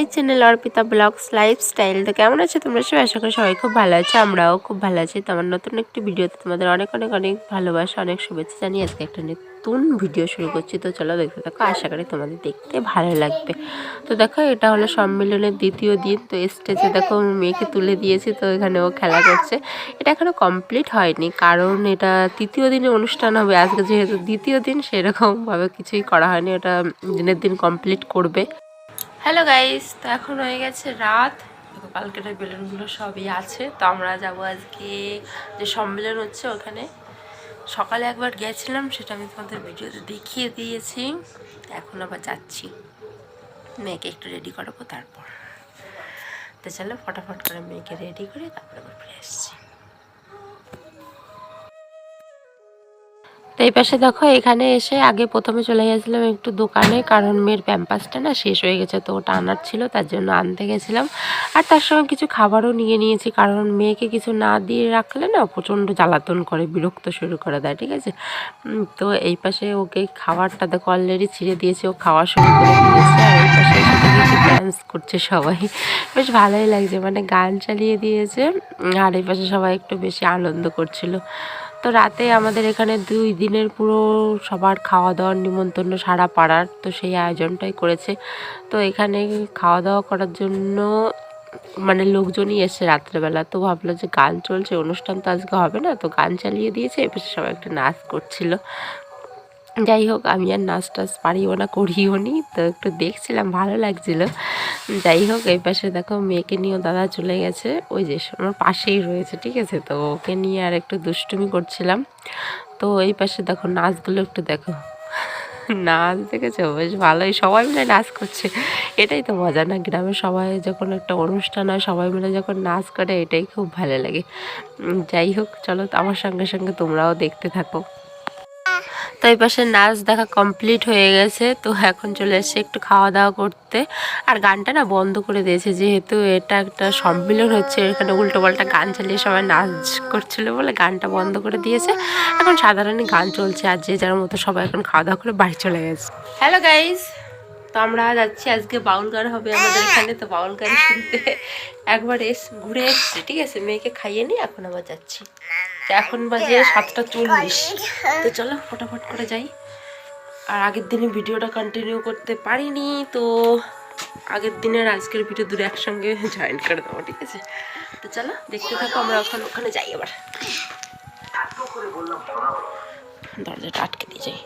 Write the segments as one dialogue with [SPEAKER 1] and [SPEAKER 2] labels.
[SPEAKER 1] My channel Arpita vlogs lifestyle. তো কেমন আছে তোমরা সবাই? আশা করি সবাই খুব ভালো আছে, আমরাও খুব ভালো আছি। তো আমার নতুন একটি ভিডিওতে তোমাদের অনেক অনেক অনেক ভালোবাসা, অনেক শুভেচ্ছা জানিয়ে আজকে একটা নতুন ভিডিও শুরু করছি। তো চলো দেখতে থাকো, আশা করি তোমাদের দেখতে ভালো লাগবে। তো দেখো, এটা হলো সম্মেলনের দ্বিতীয় দিন। তো স্টেজে দেখো, মেয়েকে তুলে দিয়েছি, তো এখানে ও খেলা করছে। এটা এখনও কমপ্লিট হয়নি, কারণ এটা তৃতীয় দিনে অনুষ্ঠান হবে। আজকে যেহেতু দ্বিতীয় দিন, সেরকমভাবে কিছুই করা হয়নি। ওটা দিনের দিন কমপ্লিট করবে। হ্যালো গাইস তো এখন হয়ে গেছে রাত। কালকের বেলুনগুলো সবই আছে। তো আমরা যাব আজকে যে সম্মেলন হচ্ছে ওখানে। সকালে একবার গেছিলাম, সেটা আমি তোমাদের ভিডিওতে দেখিয়ে দিয়েছি। এখন আবার যাচ্ছি। মেয়েকে একটু রেডি করাবো তারপর। তো চলো, ফটাফট করে মেয়েকে রেডি করে তারপর আবার ফিরে আসছি। তো এই পাশে দেখো, এখানে এসে আগে প্রথমে চলে গেছিলাম একটু দোকানে, কারণ মেয়ের প্যাম্পাসটা না শেষ হয়ে গেছে, তো ওটা আনার ছিল, তার জন্য আনতে গেছিলাম। আর তার সঙ্গে কিছু খাবারও নিয়ে নিয়েছি, কারণ মেয়েকে কিছু না দিয়ে রাখলে না প্রচণ্ড জ্বালাতন করে, বিরক্ত শুরু করে দেয়, ঠিক আছে? তো এই পাশে ওকে খাবারটা দেখো অলরেডি ছিঁড়ে দিয়েছে, ও খাওয়া শুরু করে দিয়েছে, আর এই পাশে ডান্স করছে সবাই। বেশ ভালোই লাগছে মানে গান চালিয়ে দিয়েছে, আর এই পাশে সবাই একটু বেশি আনন্দ করছিল। তো রাতে আমাদের এখানে দুই দিনের পুরো সবার খাওয়া দাওয়ার নিমন্ত্রণ সারা পাড়ার, তো সেই আয়োজনটাই করেছে। তো এখানে খাওয়া দাওয়া করার জন্য মানে লোকজনই এসে রাত্রেবেলা। তো ভাবলো যে গান চলছে, অনুষ্ঠান তো আজকে হবে না, তো গান চালিয়ে দিয়েছে এপাশে সবাই একটা নাচ করছিল। যাই হোক, আমি আর নাচ টাচ পারিও না, করিও নি, তো একটু দেখছিলাম, ভালো লাগছিল। যাই হোক, এই পাশে দেখো মেয়েকে নিয়েও দাদা চলে গেছে, ওই যে আমার পাশেই রয়েছে, ঠিক আছে? তো ওকে নিয়ে আর একটু দুষ্টুমি করছিলাম। তো এই পাশে দেখো নাচগুলো একটু দেখো। নাচ দেখেছ? বেশ ভালোই, সবাই মিলে নাচ করছে। এটাই তো মজা না গ্রামে সবাই যখন একটা অনুষ্ঠান হয়, সবাই মিলে যখন নাচ করে, এটাই খুব ভালো লাগে। যাই হোক, চলো আমার সঙ্গে সঙ্গে তোমরাও দেখতে থাকো। তো এই পাশে নাচ দেখা কমপ্লিট হয়ে গেছে। তো এখন চলে এসেছে একটু খাওয়া দাওয়া করতে। আর গানটা না বন্ধ করে দিয়েছে, যেহেতু এটা একটা সম্মেলন হচ্ছে, এখানে উল্টো পাল্টা গান চালিয়ে সবাই নাচ করছিল বলে গানটা বন্ধ করে দিয়েছে। এখন সাধারণই গান চলছে আর যে যার মতো সবাই এখন খাওয়া দাওয়া করে বাড়ি চলে গেছে। হ্যালো গাইস তো আমরা যাচ্ছি, আজকে বাউল গান হবে আমাদের এখানে। তো বাউল গান শুনতে একবার এস, ঘুরে এসছি, ঠিক আছে? মেয়েকে খাইয়ে নিই এখন আবার যাচ্ছি। এখন বাজে সাতটা চল্লিশ। তো চলো, ফটাফট করে যাই। আর আগের দিনে ভিডিওটা কন্টিনিউ করতে পারিনি, তো আগের দিনের আজকের ভিডিও দূরে একসঙ্গে জয়েন করে দেবো, ঠিক আছে? তো চলো, দেখতে থাকো, আমরা ওখানে ওখানে যাই আবার দরজাটা আটকে দিয়ে যাই।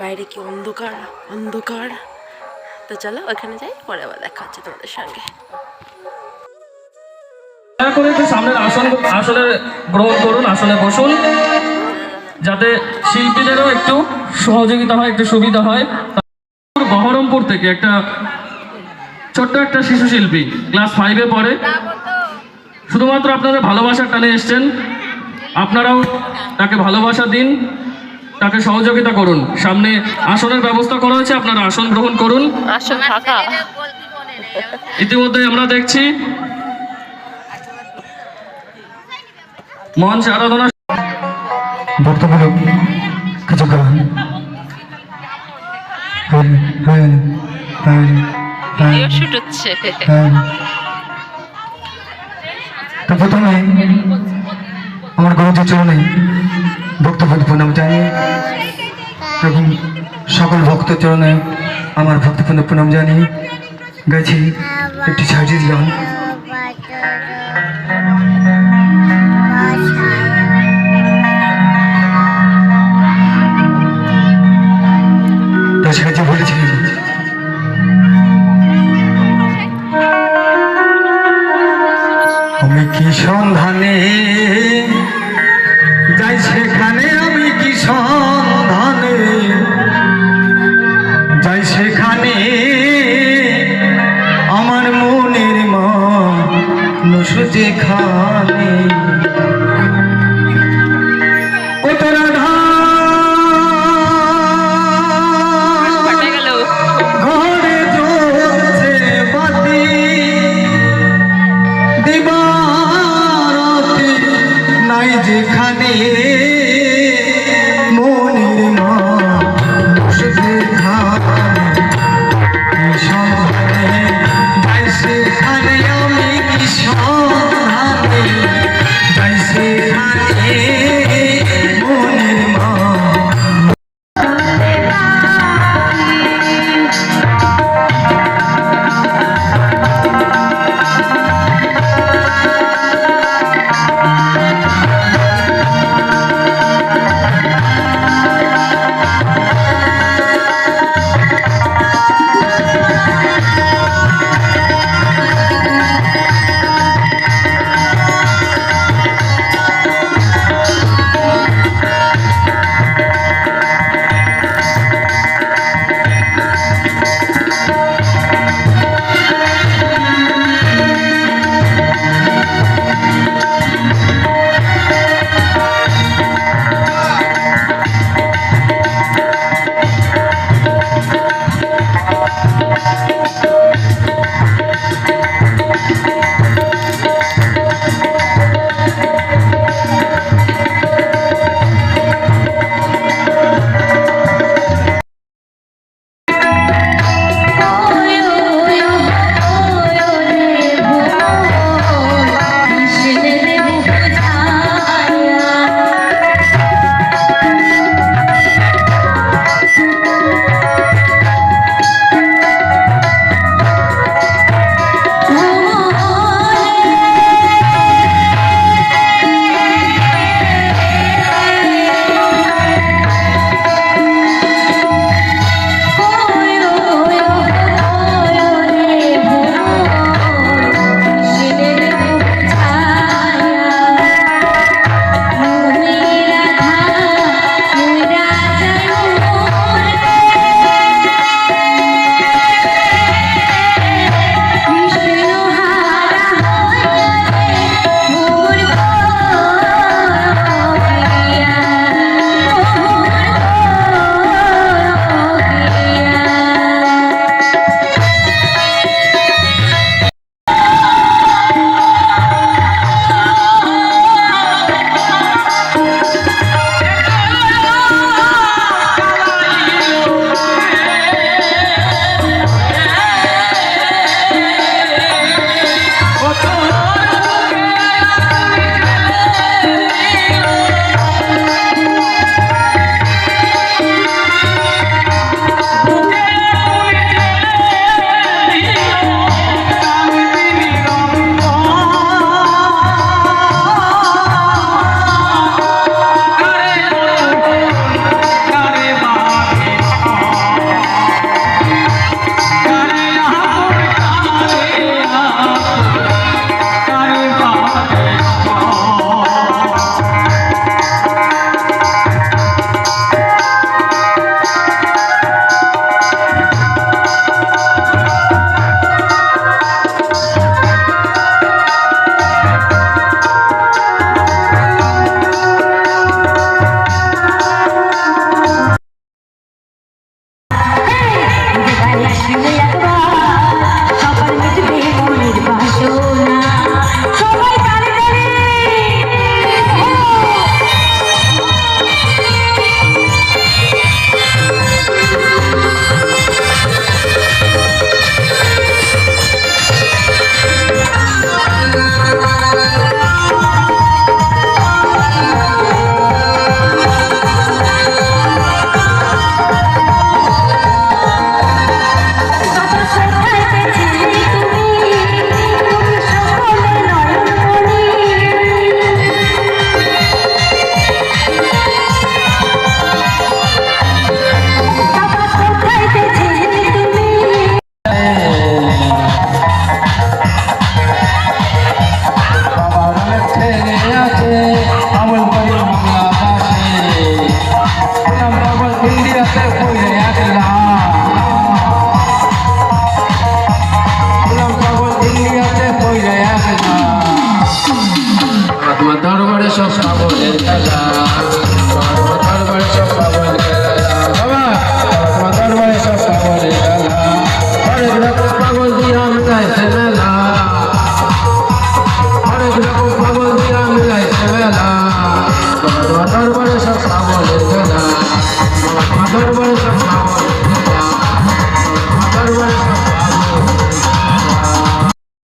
[SPEAKER 1] বাইরে কি অন্ধকার? অন্ধকার। তো চলো ওখানে যাই, পরে আবার দেখা হচ্ছে তোমাদের সঙ্গে।
[SPEAKER 2] করে একটু সামনের আসন আসনে গ্রহণ করুন, আসনে বসুন, যাতে শিল্পীদেরও একটু সহযোগিতা হয়, একটু সুবিধা হয়। বহরমপুর থেকে একটা ছোট্ট একটা শিশু শিল্পী ক্লাস ফাইভে পড়ে। শুধুমাত্র আপনাদের ভালোবাসার টানে এসছেন। আপনারাও তাকে ভালোবাসা দিন। তাকে সহযোগিতা করুন। সামনে আসনের ব্যবস্থা করা হয়েছে আপনারা আসন গ্রহণ করুন।
[SPEAKER 1] আসন
[SPEAKER 2] ইতিমধ্যে আমরা দেখছি মঞ্চ আরাধনা
[SPEAKER 3] বক্তব্য কিছু গান হ্যাঁ হ্যাঁ হ্যাঁ তো প্রথমে আমার গুরুজি চরণে বক্তব্য প্রণাম জানিয়ে এবং সকল ভক্ত চরণে আমার ভক্তপূর্ণ প্রণাম জানিয়ে গেছি একটি সাজিদ গান তো সাজি নসু যেখানে। ও তোরা ঘরে জ্বলছে বাতি দিবারতি নাই যেখানে।